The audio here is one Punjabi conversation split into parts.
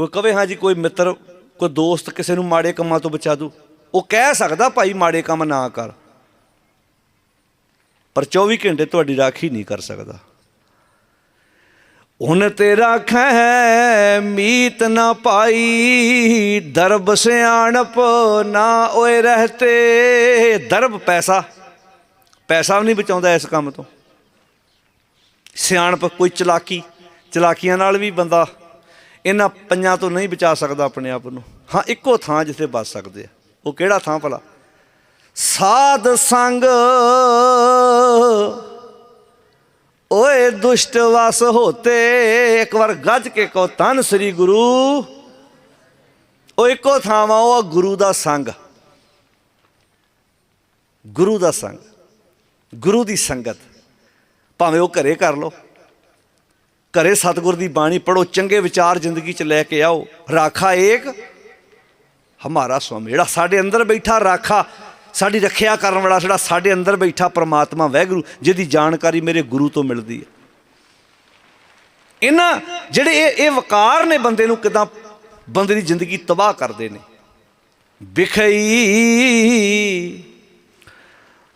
ਕੋਈ ਕਵੇ, ਹਾਂ ਜੀ, ਕੋਈ ਮਿੱਤਰ, ਕੋਈ ਦੋਸਤ ਕਿਸੇ ਨੂੰ ਮਾੜੇ ਕੰਮਾਂ ਤੋਂ ਬਚਾ ਦੂ। ਉਹ ਕਹਿ ਸਕਦਾ, ਭਾਈ, ਮਾੜੇ ਕੰਮ ਨਾ ਕਰ। ਪਰ 24 ਘੰਟੇ ਤੁਹਾਡੀ ਰਾਖੀ ਨਹੀਂ ਕਰ ਸਕਦਾ। ਹੁਣ ਤੇ ਰਾਖੈ ਮੀਤ ਨਾ ਪਾਈ, ਦਰਬ ਸਿਆਣਪ ਨਾ ਓਏ ਰਹਤੇ। ਦਰਬ ਪੈਸਾ ਪੈਸਾ ਵੀ ਨਹੀਂ ਬਚਾਉਂਦਾ ਇਸ ਕੰਮ ਤੋਂ। ਸਿਆਣਪ ਕੋਈ ਚਲਾਕੀ, ਚਲਾਕੀਆਂ ਨਾਲ ਵੀ ਬੰਦਾ ਇਹਨਾਂ ਪੰਜਾਂ ਤੋਂ ਨਹੀਂ ਬਚਾ ਸਕਦਾ ਆਪਣੇ ਆਪ ਨੂੰ। ਹਾਂ, ਇੱਕੋ ਥਾਂ ਜਿੱਥੇ ਬਚ ਸਕਦੇ ਆ। ਉਹ ਕਿਹੜਾ ਥਾਂ ਭਲਾ? ਸਾਧ ਸੰਗ। ਓਏ ਦੁਸ਼ਟ ਵਸ ਹੋਤੇ, ਇੱਕ ਵਾਰ ਗੱਜ ਕੇ ਕਹੋ ਤਨ ਸ੍ਰੀ ਗੁਰੂ। ਉਹ ਇੱਕੋ ਥਾਂ ਵਾ, ਉਹ ਗੁਰੂ ਦਾ ਸੰਗ। ਗੁਰੂ ਦਾ ਸੰਗ। ਗੁਰੂ ਦੀ ਸੰਗਤ। ਭਾਵੇਂ ਉਹ ਘਰੇ ਕਰ ਲਓ। ਘਰੇ ਸਤਿਗੁਰ ਦੀ ਬਾਣੀ ਪੜੋ ਚੰਗੇ ਵਿਚਾਰ ਜ਼ਿੰਦਗੀ 'ਚ ਲੈ ਕੇ ਆਓ। ਰਾਖਾ ਏਕ, ਹਮਾਰਾ ਸਵਾਮੀ ਜਿਹੜਾ ਸਾਡੇ ਅੰਦਰ ਬੈਠਾ ਰਾਖਾ, ਸਾਡੀ ਰੱਖਿਆ ਕਰਨ ਵਾਲਾ, ਜਿਹੜਾ ਸਾਡੇ ਅੰਦਰ ਬੈਠਾ ਪ੍ਰਮਾਤਮਾ ਵਹਿਗੁਰੂ ਜਿਹਦੀ ਜਾਣਕਾਰੀ ਮੇਰੇ ਗੁਰੂ ਤੋਂ ਮਿਲਦੀ ਹੈ। ਇਹਨਾਂ ਜਿਹੜੇ ਇਹ ਇਹ ਵਕਾਰ ਨੇ ਬੰਦੇ ਨੂੰ ਕਿਦਾਂ ਬੰਦੇ ਦੀ ਜ਼ਿੰਦਗੀ ਤਬਾਹ ਕਰਦੇ ਨੇ। ਵਿਖਈ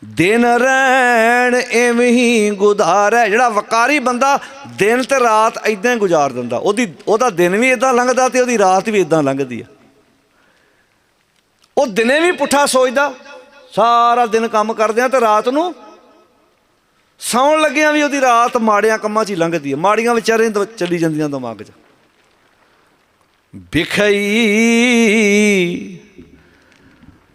ਦਿਨ ਰਹਿਣ ਐਵੇਂ ਹੀ ਗੁਜ਼ਾਰਾ। ਜਿਹੜਾ ਵਕਾਰੀ ਬੰਦਾ ਦਿਨ ਤੇ ਰਾਤ ਇਦਾਂ ਹੀ ਗੁਜ਼ਾਰ ਦਿੰਦਾ। ਉਹਦੀ, ਉਹਦਾ ਦਿਨ ਵੀ ਇਦਾਂ ਲੰਘਦਾ ਤੇ ਉਹਦੀ ਰਾਤ ਵੀ ਇਦਾਂ ਲੰਘਦੀ ਆ। ਉਹ ਦਿਨੇ ਵੀ ਪੁੱਠਾ ਸੋਚਦਾ, ਸਾਰਾ ਦਿਨ ਕੰਮ ਕਰਦੇ ਆ ਤੇ ਰਾਤ ਨੂੰ ਸੌਣ ਲੱਗਿਆਂ ਵੀ ਉਹਦੀ ਰਾਤ ਮਾੜਿਆਂ ਕੰਮਾਂ 'ਚ ਹੀ ਲੰਘਦੀ ਆ। ਮਾੜੀਆਂ ਵਿਚਾਰੇ ਦ- ਚੱਲੀ ਜਾਂਦੀਆਂ ਦਿਮਾਗ 'ਚ। ਵਿਖਈ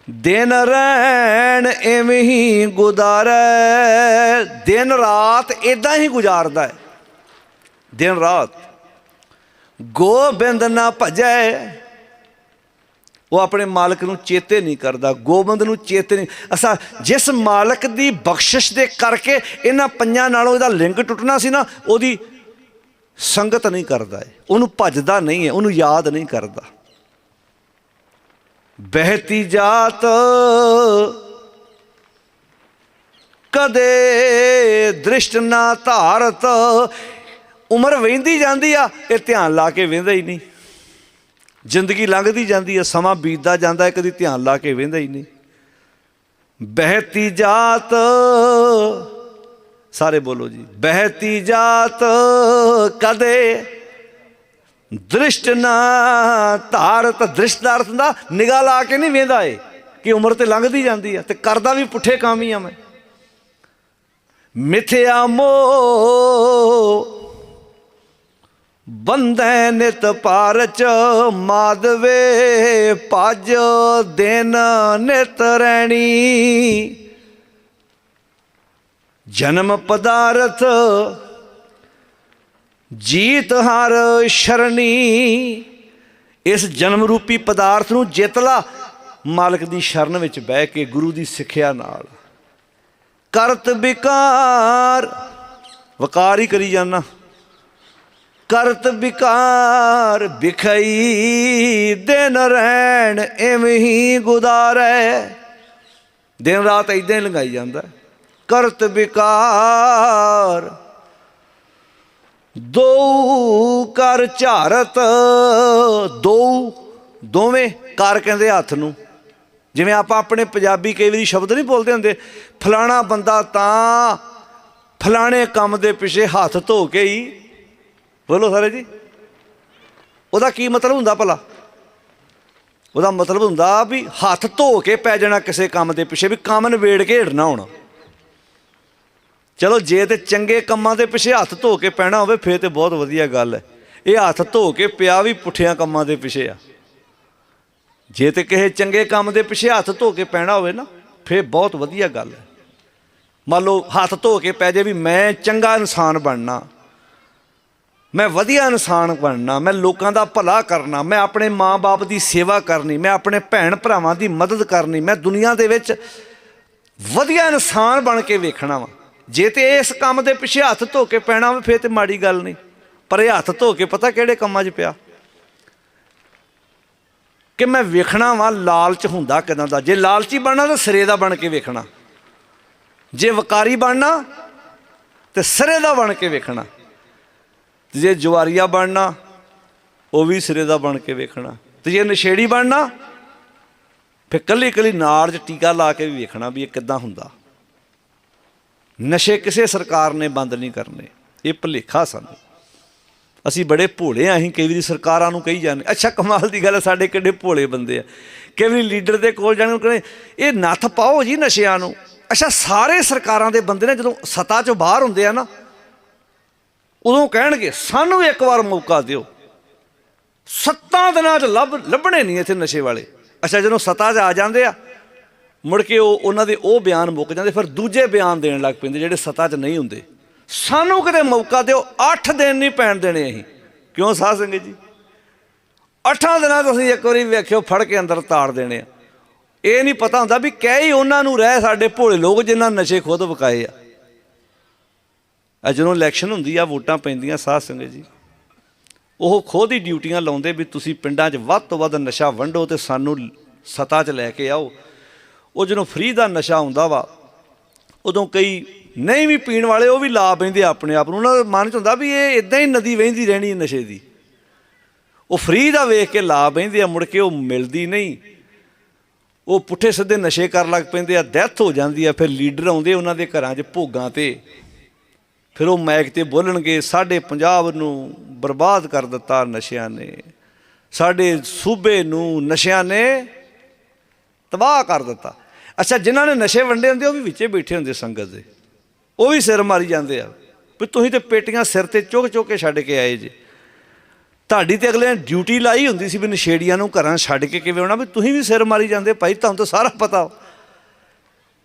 ਦਿਨ ਰਹਿਣ ਐਵੇਂ ਹੀ ਗੁਜ਼ਾਰੈ, ਦਿਨ ਰਾਤ ਇਦਾਂ ਹੀ ਗੁਜ਼ਾਰਦਾ ਹੈ। ਦਿਨ ਰਾਤ ਗੋਬਿੰਦ ਨਾ ਭਜੈ, ਉਹ ਆਪਣੇ ਮਾਲਕ ਨੂੰ ਚੇਤੇ ਨਹੀਂ ਕਰਦਾ, ਗੋਬਿੰਦ ਨੂੰ ਚੇਤੇ ਨਹੀਂ। ਅਸਾ ਜਿਸ ਮਾਲਕ ਦੀ ਬਖਸ਼ਿਸ਼ ਦੇ ਕਰਕੇ ਇਹਨਾਂ ਪੰਜਾਂ ਨਾਲੋਂ ਇਹਦਾ ਲਿੰਕ ਟੁੱਟਣਾ ਸੀ ਨਾ, ਉਹਦੀ ਸੰਗਤ ਨਹੀਂ ਕਰਦਾ ਉਹਨੂੰ ਭਜਦਾ ਨਹੀਂ ਹੈ, ਉਹਨੂੰ ਯਾਦ ਨਹੀਂ ਕਰਦਾ। ਬਹਿਤੀ ਜਾਤ ਕਦੇ ਦ੍ਰਿਸ਼ਟ ਨਾ ਧਾਰਤ। ਉਮਰ ਵਹਿੰਦੀ ਜਾਂਦੀ ਆ, ਇਹ ਧਿਆਨ ਲਾ ਕੇ ਵੇਂਦਾ ਹੀ ਨਹੀਂ। ਜ਼ਿੰਦਗੀ ਲੰਘਦੀ ਜਾਂਦੀ ਆ, ਸਮਾਂ ਬੀਤਦਾ ਜਾਂਦਾ ਹੈ ਕਦੀ ਧਿਆਨ ਲਾ ਕੇ ਵਹਿੰਦਾ ਹੀ ਨਹੀਂ। ਬਹਿਤੀ ਜਾਤ, ਸਾਰੇ ਬੋਲੋ ਜੀ, ਬਹਿਤੀ ਜਾਤ ਕਦੇ ਦ੍ਰਿਸ਼ਟ ਨਾ ਧਾਰਤ ਦ੍ਰਿਸ਼ਟ ਦਾ ਅਰਥ ਦਾ ਨਿਗਾਹ ਲਾ ਕੇ ਨਹੀਂ ਵੇਂਦਾ ਏ ਕਿ ਉਮਰ ਤੇ ਲੰਘਦੀ ਜਾਂਦੀ ਆ ਤੇ ਕਰਦਾ ਵੀ ਪੁੱਠੇ ਕੰਮ ਹੀ ਆ ਮੈਂ। ਮਿਥਿਆ ਮੋ ਬੰਦੈ ਨਿਤ ਪਾਰਚ ਮਾਦਵੇ ਭਜ ਦਿਨ ਨਿਤ ਰੈਣੀ। ਜਨਮ ਪਦਾਰਥ ਜੀਤ ਹਰ ਸ਼ਰਣੀ, ਇਸ ਜਨਮ ਰੂਪੀ ਪਦਾਰਥ ਨੂੰ ਜਿੱਤ ਲਾ। ਮਾਲਕ ਦੀ ਸ਼ਰਨ ਵਿੱਚ ਬਹਿ ਕੇ ਗੁਰੂ ਦੀ ਸਿੱਖਿਆ ਨਾਲ। ਕਰਤ ਵਿਕਾਰ, ਵਕਾਰ ਹੀ ਕਰੀ ਜਾਣਾ ਕਰਤ ਵਿਕਾਰ, ਵਿਖਈ ਦਿਨ ਰਹਿਣ ਐਵੇਂ ਹੀ ਗੁਜ਼ਾਰੈ। ਦਿਨ ਰਾਤ ਇਦਾਂ ਹੀ ਲੰਘਾਈ ਜਾਂਦਾ। ਕਰਤ ਵਿਕਾਰ ਦੋ ਕਰ ਝਾਰਤ, ਦੋ ਦੋਵੇਂ ਕਰ ਕਹਿੰਦੇ ਹੱਥ ਨੂੰ। ਜਿਵੇਂ ਆਪਾਂ ਆਪਣੇ ਪੰਜਾਬੀ ਕਈ ਵਾਰੀ ਸ਼ਬਦ ਨਹੀਂ ਬੋਲਦੇ ਹੁੰਦੇ, ਫਲਾਣਾ ਬੰਦਾ ਤਾਂ ਫਲਾਣੇ ਕੰਮ ਦੇ ਪਿੱਛੇ ਹੱਥ ਧੋ ਕੇ ਹੀ। ਬੋਲੋ ਸਾਰੇ ਜੀ। ਉਹਦਾ ਕੀ ਮਤਲਬ ਹੁੰਦਾ ਭਲਾ? ਉਹਦਾ ਮਤਲਬ ਹੁੰਦਾ ਵੀ ਹੱਥ ਧੋ ਕੇ ਪੈ ਜਾਣਾ ਕਿਸੇ ਕੰਮ ਦੇ ਪਿੱਛੇ, ਵੀ ਕੰਮ ਨਵੇੜ ਕੇ ਢਣਾ ਹੋਣਾ ਚਲੋ ਜੇ ਤੇ ਚੰਗੇ ਕੰਮਾਂ ਦੇ ਪਿੱਛੇ ਹੱਥ ਧੋ ਕੇ ਪੈਣਾ ਹੋਵੇ, ਫੇਰ ਤੇ ਬਹੁਤ ਵਧੀਆ ਗੱਲ ਹੈ। ਇਹ ਹੱਥ ਧੋ ਕੇ ਪਿਆ ਵੀ ਪੁੱਠਿਆਂ ਕੰਮਾਂ ਦੇ ਪਿੱਛੇ ਆ। ਜੇ ਤੇ ਕਿਸੇ ਚੰਗੇ ਕੰਮ ਦੇ ਪਿੱਛੇ ਹੱਥ ਧੋ ਕੇ ਪੈਣਾ ਹੋਵੇ ਨਾ, ਫੇਰ ਬਹੁਤ ਵਧੀਆ ਗੱਲ ਹੈ। ਮੰਨ ਲਓ ਹੱਥ ਧੋ ਕੇ ਪੈ ਜੇ ਵੀ ਮੈਂ ਚੰਗਾ ਇਨਸਾਨ ਬਣਨਾ, ਮੈਂ ਵਧੀਆ ਇਨਸਾਨ ਬਣਨਾ, ਮੈਂ ਲੋਕਾਂ ਦਾ ਭਲਾ ਕਰਨਾ, ਮੈਂ ਆਪਣੇ ਮਾਂ-ਬਾਪ ਦੀ ਸੇਵਾ ਕਰਨੀ, ਮੈਂ ਆਪਣੇ ਭੈਣ ਭਰਾਵਾਂ ਦੀ ਮਦਦ ਕਰਨੀ, ਮੈਂ ਦੁਨੀਆ ਦੇ ਵਿੱਚ ਵਧੀਆ ਇਨਸਾਨ ਬਣ ਕੇ ਵੇਖਣਾ ਵਾ। ਜੇ ਤੇ ਇਸ ਕੰਮ ਦੇ ਪਿੱਛੇ ਹੱਥ ਧੋ ਕੇ ਪੈਣਾ ਵਾ, ਫੇਰ ਤੇ ਮਾੜੀ ਗੱਲ ਨਹੀਂ। ਪਰ ਇਹ ਹੱਥ ਧੋ ਕੇ ਪਤਾ ਕਿਹੜੇ ਕੰਮਾਂ 'ਚ ਪਿਆ? ਕਿ ਮੈਂ ਵੇਖਣਾ ਵਾ, ਲਾਲਚ ਹੁੰਦਾ ਕਿਦਾਂ ਦਾ? ਜੇ ਲਾਲਚੀ ਬਣਨਾ ਤਾਂ ਸਿਰੇ ਦਾ ਬਣ ਕੇ ਵੇਖਣਾ। ਜੇ ਵਕਾਰੀ ਬਣਨਾ ਤੇ ਸਿਰੇ ਦਾ ਬਣ ਕੇ ਵੇਖਣਾ। ਜੇ ਜਵਾਰੀਆ ਬਣਨਾ, ਉਹ ਵੀ ਸਿਰੇ ਦਾ ਬਣ ਕੇ ਵੇਖਣਾ। ਤੇ ਜੇ ਨਸ਼ੇੜੀ ਬਣਨਾ, ਫਿਰ ਕੱਲੀ ਕੱਲੀ ਨਾੜ 'ਚ ਟੀਕਾ ਲਾ ਕੇ ਵੀ ਵੇਖਣਾ ਵੀ ਇਹ ਕਿੱਦਾਂ ਹੁੰਦਾ। ਨਸ਼ੇ ਕਿਸੇ ਸਰਕਾਰ ਨੇ ਬੰਦ ਨਹੀਂ ਕਰਨੇ। ਇਹ ਭੁਲੇਖਾ ਸਾਨੂੰ। ਅਸੀਂ ਬੜੇ ਭੋਲੇ ਆ ਅਸੀਂ ਕਈ ਵਾਰੀ ਸਰਕਾਰਾਂ ਨੂੰ ਕਹੀ ਜਾਂਦੇ। ਅੱਛਾ ਕਮਾਲ ਦੀ ਗੱਲ ਹੈ, ਸਾਡੇ ਕਿੱਡੇ ਭੋਲੇ ਬੰਦੇ ਆ। ਕਈ ਵਾਰੀ ਲੀਡਰ ਦੇ ਕੋਲ ਜਾਣ ਨੂੰ ਕਹਿੰਦੇ ਇਹ ਨੱਥ ਪਾਓ ਜੀ ਨਸ਼ਿਆਂ ਨੂੰ। ਅੱਛਾ ਸਾਰੇ ਸਰਕਾਰਾਂ ਦੇ ਬੰਦੇ ਨੇ ਜਦੋਂ ਸਤਾ ਚੋਂ ਬਾਹਰ ਹੁੰਦੇ ਆ ਨਾ ਉਦੋਂ ਕਹਿਣਗੇ ਸਾਨੂੰ ਇੱਕ ਵਾਰ ਮੌਕਾ ਦਿਓ। ਸੱਤਾਂ ਦਿਨਾਂ 'ਚ ਲੱਭ ਲੱਭਣੇ ਨਹੀਂ ਇੱਥੇ ਨਸ਼ੇ ਵਾਲੇ। ਅੱਛਾ ਜਦੋਂ ਸਤਾ 'ਚ ਆ ਜਾਂਦੇ ਆ ਮੁੜ ਕੇ ਉਹ ਉਹਨਾਂ ਦੇ ਉਹ ਬਿਆਨ ਮੁੱਕ ਜਾਂਦੇ, ਫਿਰ ਦੂਜੇ ਬਿਆਨ ਦੇਣ ਲੱਗ ਪੈਂਦੇ ਜਿਹੜੇ ਸਤਾ 'ਚ ਨਹੀਂ ਹੁੰਦੇ। ਸਾਨੂੰ ਕਿਤੇ ਮੌਕਾ ਦਿਓ 8 ਦਿਨ ਨਹੀਂ ਪੈਣ ਦੇਣੇ ਅਸੀਂ। ਕਿਉਂ ਸਾਧ ਸੰਗਤ ਜੀ? 8 ਦਿਨਾਂ 'ਚ ਅਸੀਂ ਇੱਕ ਵਾਰੀ ਵੇਖਿਓ, ਫੜ ਕੇ ਅੰਦਰ ਤਾੜ ਦੇਣੇ ਆ। ਇਹ ਨਹੀਂ ਪਤਾ ਹੁੰਦਾ ਵੀ ਕਹਿ ਹੀ ਉਹਨਾਂ ਨੂੰ ਰਹਿ ਸਾਡੇ ਭੋਲੇ ਲੋਕ ਜਿਨ੍ਹਾਂ ਨਸ਼ੇ ਖੁਦ ਵਕਾਏ ਆ। ਆ ਜਦੋਂ ਇਲੈਕਸ਼ਨ ਹੁੰਦੀ ਆ, ਵੋਟਾਂ ਪੈਂਦੀਆਂ ਸਾਧ ਸੰਗਤ ਜੀ। ਉਹ ਖੁਦ ਹੀ ਡਿਊਟੀਆਂ ਲਾਉਂਦੇ ਵੀ ਤੁਸੀਂ ਪਿੰਡਾਂ 'ਚ ਵੱਧ ਤੋਂ ਵੱਧ ਨਸ਼ਾ ਵੰਡੋ ਤੇ ਸਾਨੂੰ ਸਤਾ 'ਚ ਲੈ ਕੇ ਆਓ। ਉਹ ਜਦੋਂ ਫ੍ਰੀ ਦਾ ਨਸ਼ਾ ਹੁੰਦਾ ਵਾ, ਉਦੋਂ ਕਈ ਨਹੀਂ ਵੀ ਪੀਣ ਵਾਲੇ ਉਹ ਵੀ ਲਾ ਬੈਂਦੇ ਆਪਣੇ ਆਪ ਨੂੰ। ਉਹਨਾਂ ਦਾ ਮਨ 'ਚ ਹੁੰਦਾ ਵੀ ਇਹ ਇਦਾਂ ਹੀ ਨਦੀ ਵਹਿੰਦੀ ਰਹਿਣੀ ਹੈ ਨਸ਼ੇ ਦੀ। ਉਹ ਫ੍ਰੀ ਦਾ ਵੇਖ ਕੇ ਲਾ ਬੈਂਦੇ ਆ, ਮੁੜ ਕੇ ਉਹ ਮਿਲਦੀ ਨਹੀਂ। ਉਹ ਪੁੱਠੇ ਸਿੱਧੇ ਨਸ਼ੇ ਕਰਨ ਲੱਗ ਪੈਂਦੇ ਆ ਡੈਥ ਹੋ ਜਾਂਦੀ ਆ, ਫਿਰ ਲੀਡਰ ਆਉਂਦੇ ਉਹਨਾਂ ਦੇ ਘਰਾਂ 'ਚ ਭੋਗਾਂ ਤੇ। ਫਿਰ ਉਹ ਮੈਕ ਤੇ ਬੋਲਣਗੇ, ਸਾਡੇ ਪੰਜਾਬ ਨੂੰ ਬਰਬਾਦ ਕਰ ਦਿੱਤਾ ਨਸ਼ਿਆਂ ਨੇ। ਸਾਡੇ ਸੂਬੇ ਨੂੰ ਨਸ਼ਿਆਂ ਨੇ ਤਬਾਹ ਕਰ ਦਿੱਤਾ। ਅੱਛਾ, ਜਿਨ੍ਹਾਂ ਨੇ ਨਸ਼ੇ ਵੰਡੇ ਹੁੰਦੇ, ਉਹ ਵੀ ਵਿੱਚੇ ਬੈਠੇ ਹੁੰਦੇ ਸੰਗਤ ਦੇ। ਉਹ ਵੀ ਸਿਰ ਮਾਰੀ ਜਾਂਦੇ ਆ। ਵੀ ਤੁਸੀਂ ਤੇ ਪੇਟੀਆਂ ਸਿਰ ਤੇ ਚੁੱਕ ਚੁੱਕ ਕੇ ਛੱਡ ਕੇ ਆਏ ਜੇ। ਤੁਹਾਡੀ ਤੇ ਅਗਲੇ ਨੇ ਡਿਊਟੀ ਲਾਈ ਹੁੰਦੀ ਸੀ ਵੀ ਨਸ਼ੇੜੀਆਂ ਨੂੰ ਘਰਾਂ ਛੱਡ ਕੇ ਕਿਵੇਂ ਆਉਣਾ, ਵੀ ਤੁਸੀਂ ਵੀ ਸਿਰ ਮਾਰੀ ਜਾਂਦੇ, ਭਾਈ ਤੁਹਾਨੂੰ ਤਾਂ ਸਾਰਾ ਪਤਾ।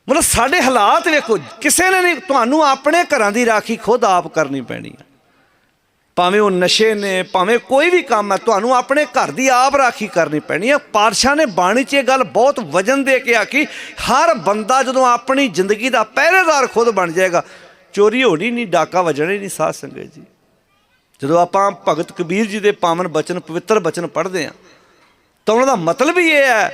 ਮਤਲਬ ਸਾਡੇ ਹਾਲਾਤ ਵੇਖੋ, ਕਿਸੇ ਨੇ ਨਹੀਂ, ਤੁਹਾਨੂੰ ਆਪਣੇ ਘਰਾਂ ਦੀ ਰਾਖੀ ਖੁਦ ਆਪ ਕਰਨੀ ਪੈਣੀ ਹੈ ਭਾਵੇਂ ਉਹ ਨਸ਼ੇ ਨੇ, ਭਾਵੇਂ ਕੋਈ ਵੀ ਕੰਮ ਹੈ, ਤੁਹਾਨੂੰ ਆਪਣੇ ਘਰ ਦੀ ਆਪ ਰਾਖੀ ਕਰਨੀ ਪੈਣੀ ਹੈ। ਪਾਤਸ਼ਾਹ ਨੇ ਬਾਣੀ 'ਚ ਇਹ ਗੱਲ ਬਹੁਤ ਵਜਨ ਦੇ ਕੇ ਆਖੀ, ਹਰ ਬੰਦਾ ਜਦੋਂ ਆਪਣੀ ਜ਼ਿੰਦਗੀ ਦਾ ਪਹਿਰੇਦਾਰ ਖੁਦ ਬਣ ਜਾਏਗਾ, ਚੋਰੀ ਹੋਣੀ ਨਹੀਂ, ਡਾਕਾ ਵਜਣੇ ਨਹੀਂ, ਸਾਧ ਸੰਗਤ ਜੀ। ਜਦੋਂ ਆਪਾਂ ਭਗਤ ਕਬੀਰ ਜੀ ਦੇ ਪਾਵਨ ਬਚਨ, ਪਵਿੱਤਰ ਬਚਨ ਪੜ੍ਹਦੇ ਹਾਂ, ਤਾਂ ਉਹਨਾਂ ਦਾ ਮਤਲਬ ਹੀ ਇਹ ਹੈ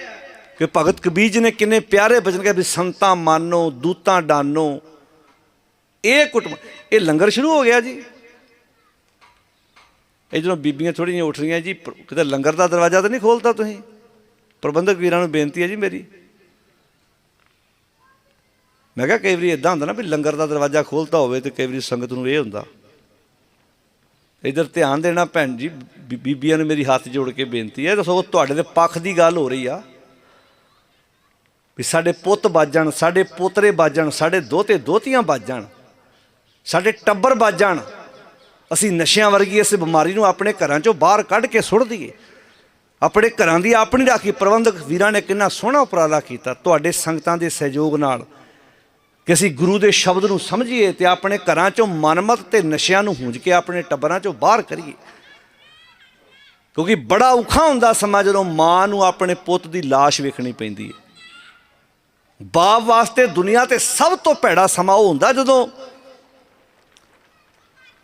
ਕਿ ਭਗਤ ਕਬੀਰ ਜੀ ਨੇ ਕਿੰਨੇ ਪਿਆਰੇ ਬਚਨ ਕਹੇ ਵੀ ਸੰਤਾਂ ਮਾਨੋ, ਦੂਤਾਂ ਡਾਨੋ। ਇਹ ਕੁਟੁੰਬ ਇਹ ਲੰਗਰ ਸ਼ੁਰੂ ਹੋ ਗਿਆ ਜੀ। ਇਹ ਜਦੋਂ ਬੀਬੀਆਂ ਥੋੜ੍ਹੀਆਂ ਜਿਹੀਆਂ ਉੱਠ ਰਹੀਆਂ ਜੀ ਕਿਤੇ ਲੰਗਰ ਦਾ ਦਰਵਾਜ਼ਾ ਤਾਂ ਨਹੀਂ ਖੋਲਤਾ ਤੁਸੀਂ? ਪ੍ਰਬੰਧਕ ਵੀਰਾਂ ਨੂੰ ਬੇਨਤੀ ਹੈ ਜੀ ਮੇਰੀ। ਮੈਂ ਕਿਹਾ ਕਈ ਵਾਰੀ ਇਦਾਂ ਹੁੰਦਾ ਨਾ ਵੀ ਲੰਗਰ ਦਾ ਦਰਵਾਜ਼ਾ ਖੋਲਤਾ ਹੋਵੇ ਤੇ ਕਈ ਵਾਰੀ ਸੰਗਤ ਨੂੰ ਇਹ ਹੁੰਦਾ। ਇਧਰ ਧਿਆਨ ਦੇਣਾ ਭੈਣ ਜੀ, ਬੀ- ਬੀਬੀਆਂ ਨੂੰ ਮੇਰੀ ਹੱਥ ਜੋੜ ਕੇ ਬੇਨਤੀ ਹੈ, ਦੱਸੋ ਤੁਹਾਡੇ ਦੇ ਪੱਖ ਦੀ ਗੱਲ ਹੋ ਰਹੀ ਆ। ਵੀ ਸਾਡੇ ਪੁੱਤ ਬਾਜਣ, ਸਾਡੇ ਪੋਤਰੇ ਬਾਜਣ, ਸਾਡੇ ਦੋਤੇ ਦੋਤੀਆਂ ਬਾਜਣ, ਸਾਡੇ ਟੱਬਰ ਬਾਜਣ ਅਸੀਂ ਨਸ਼ਿਆਂ ਵਰਗੀ ਇਸ ਬਿਮਾਰੀ ਨੂੰ ਆਪਣੇ ਘਰਾਂ ਚੋਂ ਬਾਹਰ ਕੱਢ ਕੇ ਸੁੱਟ ਦਈਏ। ਆਪਣੇ ਘਰਾਂ ਦੀ ਆਪਣੀ ਰਾਖੀ। ਪ੍ਰਬੰਧਕ ਵੀਰਾਂ ਨੇ ਕਿੰਨਾ ਸੋਹਣਾ ਉਪਰਾਲਾ ਕੀਤਾ। ਤੁਹਾਡੇ ਸੰਗਤਾਂ ਦੇ ਸਹਿਯੋਗ ਨਾਲ। ਕਿ ਅਸੀਂ ਗੁਰੂ ਦੇ ਸ਼ਬਦ ਨੂੰ ਸਮਝੀਏ ਤੇ ਆਪਣੇ ਘਰਾਂ ਚੋਂ ਮਨਮਤ ਤੇ ਨਸ਼ਿਆਂ ਨੂੰ ਹੂੰਜ ਕੇ ਆਪਣੇ ਟੱਬਰਾਂ ਚੋਂ ਬਾਹਰ ਕਰੀਏ। ਕਿਉਂਕਿ ਬੜਾ ਔਖਾ ਹੁੰਦਾ ਸਮਾਂ ਜਦੋਂ ਮਾਂ ਨੂੰ ਆਪਣੇ ਪੁੱਤ ਦੀ ਲਾਸ਼ ਵੇਖਣੀ ਪੈਂਦੀ ਹੈ। ਬਾਪ ਵਾਸਤੇ ਦੁਨੀਆ ਤੇ ਸਭ ਤੋਂ ਭੈੜਾ ਸਮਾਂ ਉਹ ਹੁੰਦਾ ਜਦੋਂ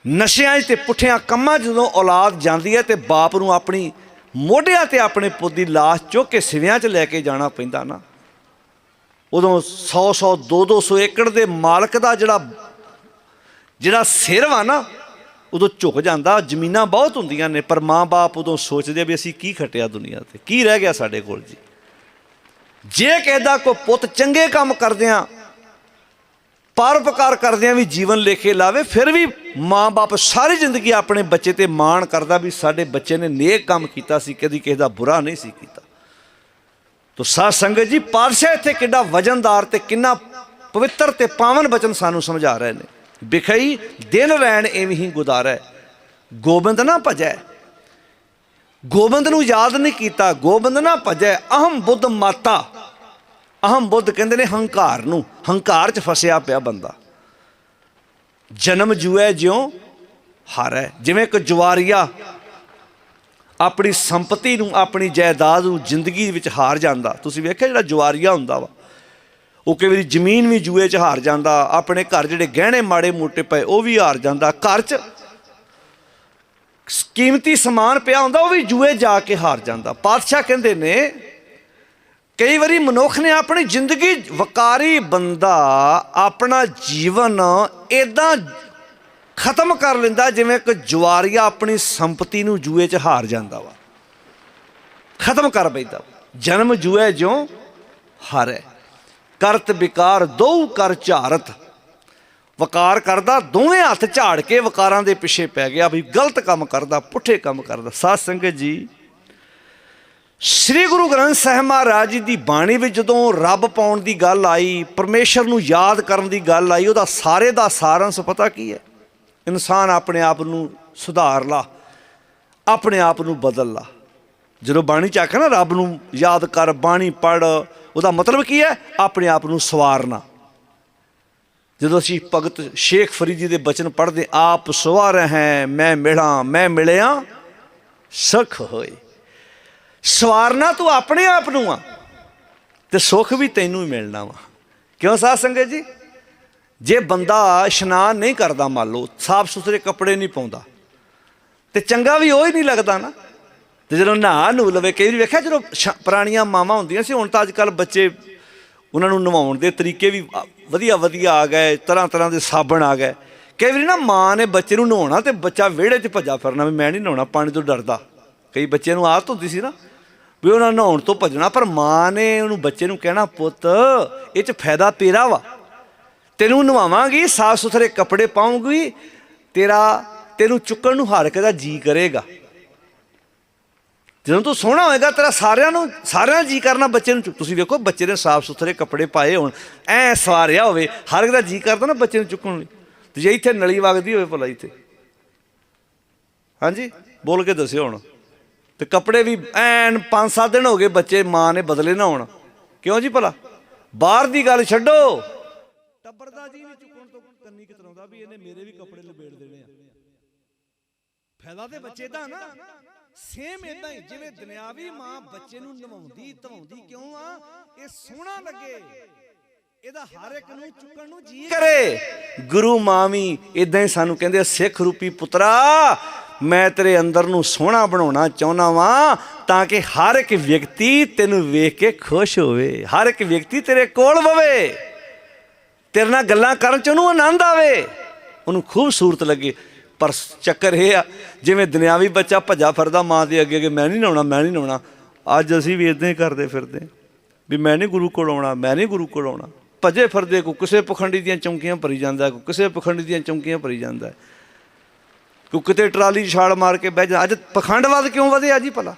ਨਸ਼ਿਆਂ 'ਚ ਤੇ ਪੁੱਠਿਆਂ ਕੰਮਾਂ ਜਦੋਂ ਔਲਾਦ ਜਾਂਦੀ ਹੈ ਤੇ ਬਾਪ ਨੂੰ ਆਪਣੀ ਮੋਢਿਆਂ ਤੇ ਆਪਣੇ ਪੁੱਤ ਦੀ ਲਾਸ਼ ਚੁੱਕ ਕੇ ਸਿਵਿਆਂ 'ਚ ਲੈ ਕੇ ਜਾਣਾ ਪੈਂਦਾ ਨਾ। ਉਦੋਂ 100 100 2 200 ਏਕੜ ਦੇ ਮਾਲਕ ਦਾ ਜਿਹੜਾ ਜਿਹੜਾ ਸਿਰ ਵਾ ਨਾ, ਉਦੋਂ ਝੁਕ ਜਾਂਦਾ। ਜ਼ਮੀਨਾਂ ਬਹੁਤ ਹੁੰਦੀਆਂ ਨੇ, ਪਰ ਮਾਂ-ਬਾਪ ਉਦੋਂ ਸੋਚਦੇ ਆ ਵੀ ਅਸੀਂ ਕੀ ਖਟਿਆ ਦੁਨੀਆ ਤੇ, ਕੀ ਰਹਿ ਗਿਆ ਸਾਡੇ ਕੋਲ ਜੀ। ਜੇ ਕਿਸੇ ਦਾ ਕੋਈ ਪੁੱਤ ਚੰਗੇ ਕੰਮ ਕਰਦਿਆਂ ਪਰਉਪਕਾਰ ਕਰਦਿਆਂ ਵੀ ਜੀਵਨ ਲੇਖੇ ਲਾਵੇ, ਫਿਰ ਵੀ ਮਾਂ-ਬਾਪ ਸਾਰੀ ਜ਼ਿੰਦਗੀ ਆਪਣੇ ਬੱਚੇ ਤੇ ਮਾਣ ਕਰਦਾ ਵੀ ਸਾਡੇ ਬੱਚੇ ਨੇ ਨੇਕ ਕੰਮ ਕੀਤਾ ਸੀ, ਕਦੀ ਕਿਸੇ ਦਾ ਬੁਰਾ ਨਹੀਂ ਸੀ ਕੀਤਾ। ਤੋ ਸਾਧ ਸੰਗਤ ਜੀ, ਪਾਤਸ਼ਾਹ ਇੱਥੇ ਕਿੰਨਾ ਵਜਨਦਾਰ ਤੇ ਕਿੰਨਾ ਪਵਿੱਤਰ ਤੇ ਪਾਵਨ ਬਚਨ ਸਾਨੂੰ ਸਮਝਾ ਰਹੇ ਨੇ। ਵਿਖਈ, ਦਿਨ ਰਹਿਣ ਐਵੇਂ ਹੀ ਗੁਜ਼ਾਰੈ। ਗੋਬਿੰਦ ਨਾ ਭਜੈ। ਗੋਬਿੰਦ ਨੂੰ ਯਾਦ ਨਹੀਂ ਕੀਤਾ, ਗੋਬਿੰਦ ਨਾ ਭਜੈ। ਅਹਮ ਬੁੱਧ ਮਾਤਾ। ਅਹਮ ਬੁੱਧ ਕਹਿੰਦੇ ਨੇ ਹੰਕਾਰ ਨੂੰ, ਹੰਕਾਰ 'ਚ ਫਸਿਆ ਪਿਆ ਬੰਦਾ। ਜਨਮ ਜੂਐ ਜਿਉ ਹਾਰੈ। ਜਿਵੇਂ ਕਿ ਜਵਾਰੀਆ ਆਪਣੀ ਸੰਪਤੀ ਨੂੰ, ਆਪਣੀ ਜਾਇਦਾਦ ਨੂੰ ਜ਼ਿੰਦਗੀ ਵਿੱਚ ਹਾਰ ਜਾਂਦਾ। ਤੁਸੀਂ ਵੇਖਿਆ ਜਿਹੜਾ ਜਵਾਰੀਆ ਹੁੰਦਾ ਵਾ? ਉਹ ਕਈ ਵਾਰੀ ਜ਼ਮੀਨ ਵੀ ਜੂਏ 'ਚ ਹਾਰ ਜਾਂਦਾ, ਆਪਣੇ ਘਰ ਜਿਹੜੇ ਗਹਿਣੇ ਮਾੜੇ ਮੋਟੇ ਪਏ, ਉਹ ਵੀ ਹਾਰ ਜਾਂਦਾ। ਘਰ 'ਚ ਕੀਮਤੀ ਸਮਾਨ ਪਿਆ ਹੁੰਦਾ, ਉਹ ਵੀ ਜੂਏ ਜਾ ਕੇ ਹਾਰ ਜਾਂਦਾ। ਪਾਤਸ਼ਾਹ ਕਹਿੰਦੇ ਨੇ ਕਈ ਵਾਰੀ ਮਨੁੱਖ ਨੇ ਆਪਣੀ ਜ਼ਿੰਦਗੀ ਵਕਾਰੀ ਬੰਦਾ ਆਪਣਾ ਜੀਵਨ ਇਦਾਂ ਖਤਮ ਕਰ ਲੈਂਦਾ ਜਿਵੇਂ ਇੱਕ ਜੁਆਰੀਆ ਆਪਣੀ ਸੰਪਤੀ ਨੂੰ ਜੂਏ 'ਚ ਹਾਰ ਜਾਂਦਾ ਵਾ। ਖਤਮ ਕਰ ਬੈਂਦਾ। ਜਨਮ ਜੂਏ ਜਿਉ ਹਾਰੇ। ਕਰਤ ਵਿਕਾਰ ਦੋ ਕਰ ਝਾਰਤ। ਵਕਾਰ ਕਰਦਾ, ਦੋਵੇਂ ਹੱਥ ਝਾੜ ਕੇ ਵਕਾਰਾਂ ਦੇ ਪਿੱਛੇ ਪੈ ਗਿਆ ਵੀ ਗਲਤ ਕੰਮ ਕਰਦਾ, ਪੁੱਠੇ ਕੰਮ ਕਰਦਾ। ਸਾਧ ਸੰਗਤ ਜੀ ਸ੍ਰੀ ਗੁਰੂ ਗ੍ਰੰਥ ਸਾਹਿਬ ਮਹਾਰਾਜ ਜੀ ਦੀ ਬਾਣੀ ਵਿੱਚ ਜਦੋਂ ਰੱਬ ਪਾਉਣ ਦੀ ਗੱਲ ਆਈ, ਪਰਮੇਸ਼ਰ ਨੂੰ ਯਾਦ ਕਰਨ ਦੀ ਗੱਲ ਆਈ, ਉਹਦਾ ਸਾਰੇ ਦਾ ਸਾਰਾਂਸ਼ ਪਤਾ ਕੀ ਹੈ? ਇਨਸਾਨ ਆਪਣੇ ਆਪ ਨੂੰ ਸੁਧਾਰ ਲਾ, ਆਪਣੇ ਆਪ ਨੂੰ ਬਦਲ ਲਾ। ਜਦੋਂ ਬਾਣੀ ਚ ਆਖਿਆ ਨਾ, ਰੱਬ ਨੂੰ ਯਾਦ ਕਰ, ਬਾਣੀ ਪੜ ਉਹਦਾ ਮਤਲਬ ਕੀ ਹੈ? ਆਪਣੇ ਆਪ ਨੂੰ ਸਵਾਰਨਾ। ਜਦੋਂ ਅਸੀਂ ਭਗਤ ਸ਼ੇਖ ਫਰੀਦ ਜੀ ਦੇ ਬਚਨ ਪੜ੍ਹਦੇ, ਆਪ ਸਵਾਰ ਹੈ, ਮੈਂ ਮਿਲਾਂ, ਮੈਂ ਮਿਲਿਆ, ਸੁਖ ਹੋਏ। ਸਵਾਰਨਾ ਤੂੰ ਆਪਣੇ ਆਪ ਨੂੰ ਆ ਤੇ ਸੁੱਖ ਵੀ ਤੈਨੂੰ ਹੀ ਮਿਲਣਾ ਵਾ। ਕਿਉਂ ਸਾਧ ਸੰਗਤ ਜੀ? ਜੇ ਬੰਦਾ ਇਸ਼ਨਾਨ ਨਹੀਂ ਕਰਦਾ ਮੰਨ ਲਓ, ਸਾਫ਼ ਸੁਥਰੇ ਕੱਪੜੇ ਨਹੀਂ ਪਾਉਂਦਾ, ਤੇ ਚੰਗਾ ਵੀ ਉਹ ਹੀ ਨਹੀਂ ਲੱਗਦਾ ਨਾ। ਤੇ ਜਦੋਂ ਨਹਾ ਨੂੰ ਲਵੇ, ਕਈ ਵਾਰੀ ਵੇਖਿਆ ਜਦੋਂ ਸ਼- ਪੁਰਾਣੀਆਂ ਮਾਵਾਂ ਹੁੰਦੀਆਂ ਸੀ, ਹੁਣ ਤਾਂ ਅੱਜ ਕੱਲ ਬੱਚੇ ਉਹਨਾਂ ਨੂੰ ਨਵਾਉਣ ਦੇ ਤਰੀਕੇ ਵੀ ਵਧੀਆ ਵਧੀਆ ਆ ਗਏ ਤਰ੍ਹਾਂ ਤਰ੍ਹਾਂ ਦੇ ਸਾਬਣ ਆ ਗਏ। ਕਈ ਵਾਰੀ ਨਾ ਮਾਂ ਨੇ ਬੱਚੇ ਨੂੰ ਨਹਾਉਣਾ ਤੇ ਬੱਚਾ ਵਿਹੜੇ 'ਚ ਭੱਜਾ ਫਿਰਨਾ ਵੀ ਮੈਂ ਨਹੀਂ ਨਹਾਉਣਾ, ਪਾਣੀ ਤੋਂ ਡਰਦਾ। ਕਈ ਬੱਚਿਆਂ ਨੂੰ ਆਦਤ ਹੁੰਦੀ ਸੀ ਨਾ ਵੀ ਉਹਨਾਂ ਨਹਾਉਣ ਤੋਂ ਭੱਜਣਾ, ਪਰ ਮਾਂ ਨੇ ਉਹਨੂੰ ਬੱਚੇ ਨੂੰ ਕਹਿਣਾ, ਪੁੱਤ, ਇਹ 'ਚ ਫਾਇਦਾ ਤੇਰਾ ਵਾ। ਤੈਨੂੰ ਨਵਾਵਾਂਗੀ ਸਾਫ਼ ਸੁਥਰੇ ਕੱਪੜੇ ਪਾਉਂਗੀ ਤੇਰਾ, ਤੈਨੂੰ ਚੁੱਕਣ ਨੂੰ ਹਰ ਦਾ ਜੀ ਕਰੇਗਾ। ਜਦੋਂ ਤੂੰ ਸੋਹਣਾ ਹੋਏਗਾ, ਤੇਰਾ ਸਾਰਿਆਂ ਨੂੰ, ਸਾਰਿਆਂ ਜੀ ਕਰਨਾ ਬੱਚੇ ਨੂੰ ਚੁੱਕ- ਤੁਸੀਂ ਵੇਖੋ, ਬੱਚੇ ਨੇ ਸਾਫ਼ ਸੁਥਰੇ ਕੱਪੜੇ ਪਾਏ ਹੋਣ, ਐ ਸਵਾਰਿਆ ਹੋਵੇ, ਹਰ ਇੱਕ ਦਾ ਜੀ ਕਰਦਾ ਨਾ ਬੱਚੇ ਨੂੰ ਚੁੱਕਣ ਲਈ। ਤੇ ਜੇ ਇੱਥੇ ਨਲੀ ਵਗਦੀ ਹੋਵੇ ਭਲਾ ਇੱਥੇ। ਹਾਂਜੀ? ਬੋਲ ਕੇ ਦੱਸਿਓ ਹੁਣ। ਤੇ ਕੱਪੜੇ ਵੀ ਐਨ 5-7 ਦਿਨ ਹੋ ਗਏ ਬੱਚੇ ਮਾਂ ਨੇ ਬਦਲੇ ਨਾ ਹੋਣ। ਕਿਉਂ ਜੀ ਭਲਾ? ਬਾਹਰ ਦੀ ਗੱਲ ਛੱਡੋ। ਟੱਬਰ ਦਾ ਜੀ ਵੀ ਚੁੱਕਣ ਤੋਂ ਕੰਨੀ ਕਿਤਰਾਉਂਦਾ ਵੀ ਇਹਨੇ ਮੇਰੇ ਵੀ ਕੱਪੜੇ ਲਪੇੜ ਦੇਣੇ ਆ। ਫਾਇਦਾ ਤੇ ਬੱਚੇ ਦਾ ਨਾ। ਸੇਮ ਇਦਾਂ ਹੀ, ਜਿਵੇਂ ਦੁਨਿਆਵੀ ਮਾਂ ਬੱਚੇ ਨੂੰ ਨਵਾਉਂਦੀ, ਧਵਾਉਂਦੀ ਕਿਉਂ ਆ? ਇਹ ਸੋਹਣਾ ਲੱਗੇ। ਇਹਦਾ ਹਰ ਇੱਕ ਨੂੰ ਚੁੱਕਣ ਨੂੰ ਜੀ ਕਰੇ। ਗੁਰੂ ਮਾਂ ਵੀ ਇਦਾਂ ਹੀ ਸਾਨੂੰ ਕਹਿੰਦੇ ਸਿੱਖ ਰੂਪੀ ਪੁੱਤਰਾ ਮੈਂ ਤੇਰੇ ਅੰਦਰ ਨੂੰ ਸੋਹਣਾ ਬਣਾਉਣਾ ਚਾਹੁੰਦਾ ਵਾਂ ਤਾਂ ਕਿ ਹਰ ਇੱਕ ਵਿਅਕਤੀ ਤੈਨੂੰ ਵੇਖ ਕੇ ਖੁਸ਼ ਹੋਵੇ ਹਰ ਇੱਕ ਵਿਅਕਤੀ ਤੇਰੇ ਕੋਲ ਬਵੇ ਤੇਰੇ ਨਾਲ ਗੱਲਾਂ ਕਰਨ ਚ ਉਹਨੂੰ ਆਨੰਦ ਆਵੇ। ਉਹਨੂੰ ਖੂਬਸੂਰਤ ਲੱਗੇ। ਪਰ ਚੱਕਰ ਇਹ ਆ ਜਿਵੇਂ ਦੁਨਿਆਵੀ ਬੱਚਾ ਭੱਜਾ ਫਿਰਦਾ ਮਾਂ ਦੇ ਅੱਗੇ ਅੱਗੇ ਮੈਂ ਨਹੀਂ ਨਹਾਉਣਾ ਮੈਂ ਨਹੀਂ ਨਹਾਉਣਾ। ਅੱਜ ਅਸੀਂ ਵੀ ਇਦਾਂ ਹੀ ਕਰਦੇ ਫਿਰਦੇ ਵੀ ਮੈਂ ਨਹੀਂ ਗੁਰੂ ਕੋਲ ਆਉਣਾ ਮੈਂ ਨਹੀਂ ਗੁਰੂ ਕੋਲ ਆਉਣਾ। ਭੱਜੇ ਫਿਰਦੇ ਕੋ ਕਿਸੇ ਪਖੰਡੀ ਦੀਆਂ ਚੌਂਕੀਆਂ ਭਰੀ ਜਾਂਦਾ ਕੋ ਕਿਸੇ ਪਖੰਡੀ ਦੀਆਂ ਚੌਂਕੀਆਂ ਭਰੀ ਜਾਂਦਾ। ਕੋ ਕਿਤੇ ਟਰਾਲੀ 'ਚ ਛਾਲ ਮਾਰ ਕੇ ਬਹਿ ਜਾ ਅੱਜ ਪਖੰਡਵਾਦ ਕਿਉਂ ਵਧਿਆ ਜੀ ਭਲਾ?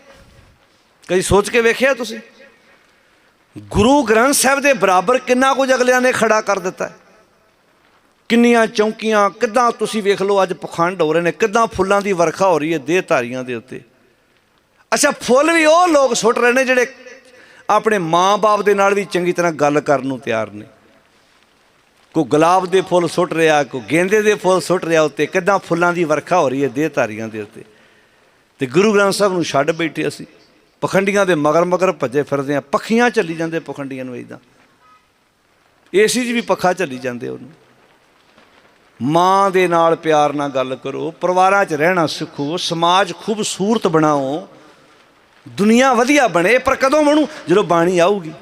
ਕਦੀ ਸੋਚ ਕੇ ਵੇਖਿਆ ਤੁਸੀਂ? ਗੁਰੂ ਗ੍ਰੰਥ ਸਾਹਿਬ ਦੇ ਬਰਾਬਰ ਕਿੰਨਾ ਕੁਝ ਅਗਲਿਆਂ ਨੇ ਖੜਾ ਕਰ ਦਿੱਤਾ ਕਿੰਨੀਆਂ ਚੌਂਕੀਆਂ, ਕਿੱਦਾਂ ਤੁਸੀਂ ਵੇਖ ਲਓ ਅੱਜ ਪਖੰਡ ਹੋ ਰਹੇ ਨੇ, ਕਿੱਦਾਂ ਫੁੱਲਾਂ ਦੀ ਵਰਖਾ ਹੋ ਰਹੀ ਹੈ ਦੇਹ ਧਾਰੀਆਂ ਦੇ ਉੱਤੇ। ਅੱਛਾ, ਫੁੱਲ ਵੀ ਉਹ ਲੋਕ ਸੁੱਟ ਰਹੇ ਨੇ ਜਿਹੜੇ ਆਪਣੇ ਮਾਂ-ਬਾਪ ਦੇ ਨਾਲ ਵੀ ਚੰਗੀ ਤਰ੍ਹਾਂ ਗੱਲ ਕਰਨ ਨੂੰ ਤਿਆਰ ਨੇ। ਕੋ ਗੁਲਾਬ ਦੇ ਫੁੱਲ ਸੁੱਟ ਰਿਹਾ, ਕੋ ਗੇਂਦੇ ਦੇ ਫੁੱਲ ਸੁੱਟ ਰਿਹਾ ਉੱਤੇ, ਕਿੱਦਾਂ ਫੁੱਲਾਂ ਦੀ ਵਰਖਾ ਹੋ ਰਹੀ ਹੈ ਦੇਹ ਧਾਰੀਆਂ ਦੇ ਉੱਤੇ। ਤੇ ਗੁਰੂ ਗ੍ਰੰਥ ਸਾਹਿਬ ਨੂੰ ਛੱਡ ਬੈਠੇ ਅਸੀਂ। ਪਖੰਡੀਆਂ ਦੇ ਮਗਰ ਮਗਰ ਭੱਜੇ ਫਿਰਦੇ ਆ ਪੱਖੀਆਂ ਚੱਲੀ ਜਾਂਦੇ ਪਖੰਡੀਆਂ ਨੂੰ ਇਦਾਂ ਏਸੀ 'ਚ ਵੀ ਪੱਖਾ ਚੱਲੀ ਜਾਂਦੇ ਉਹਨੂੰ। ਮਾਂ ਦੇ ਨਾਲ ਪਿਆਰ ਨਾਲ ਗੱਲ ਕਰੋ, ਪਰਿਵਾਰਾਂ 'ਚ ਰਹਿਣਾ ਸਿੱਖੋ, ਸਮਾਜ ਖੂਬਸੂਰਤ ਬਣਾਓ। ਦੁਨੀਆ ਵਧੀਆ ਬਣੇ, ਪਰ ਕਦੋਂ ਬਣੂ? ਜਦੋਂ ਬਾਣੀ ਆਊਗੀ।